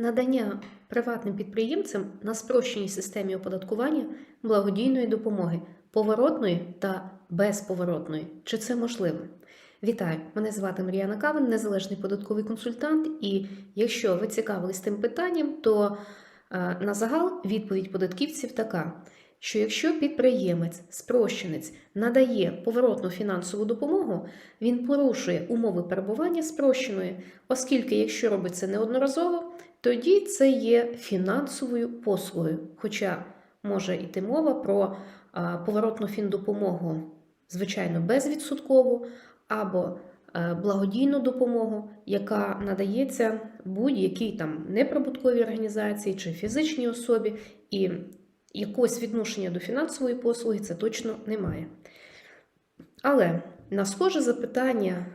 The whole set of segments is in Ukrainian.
надання приватним підприємцям на спрощеній системі оподаткування благодійної допомоги поворотної та безповоротної. Чи це можливо? Вітаю! Мене звати Мар'яна Кавин, незалежний податковий консультант. І якщо ви цікавились тим питанням, то е, на загал відповідь податківців така. Що якщо підприємець, спрощенець надає поворотну фінансову допомогу, він порушує умови перебування спрощеної, оскільки, якщо робить це неодноразово, тоді це є фінансовою послугою. Хоча може йти мова про поворотну фіндопомогу, звичайно, безвідсоткову або е, благодійну допомогу, яка надається будь-якій там неприбутковій організації чи фізичній особі, і якогось відношення до фінансової послуги це точно немає. Але на схоже запитання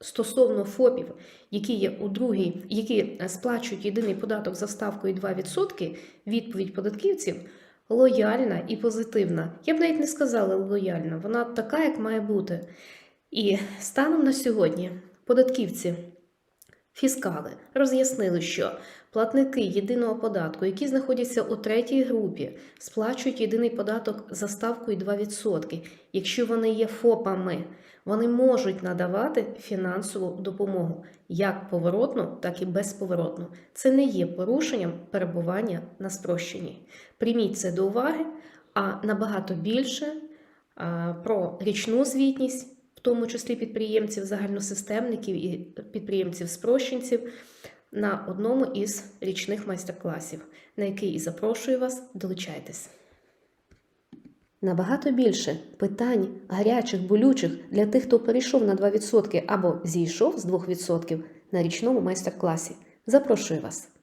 стосовно ФОПів, які є у другій, які сплачують єдиний податок за ставкою 2%, відповідь податківців лояльна і позитивна. Я б навіть не сказала лояльна, вона така, як має бути. І станом на сьогодні податківці. Фіскали роз'яснили, що платники єдиного податку, які знаходяться у третій групі, сплачують єдиний податок за ставкою 2%. Якщо вони є ФОПами, вони можуть надавати фінансову допомогу як поворотну, так і безповоротну. Це не є порушенням перебування на спрощенні. Прийміть це до уваги, а набагато більше про річну звітність тому числі підприємців, загальносистемників і підприємців-спрощенців на одному із річних майстер-класів, на який і запрошую вас, долучайтесь. Набагато більше питань гарячих, болючих для тих, хто перейшов на 2% або зійшов з 2% на річному майстер-класі. Запрошую вас.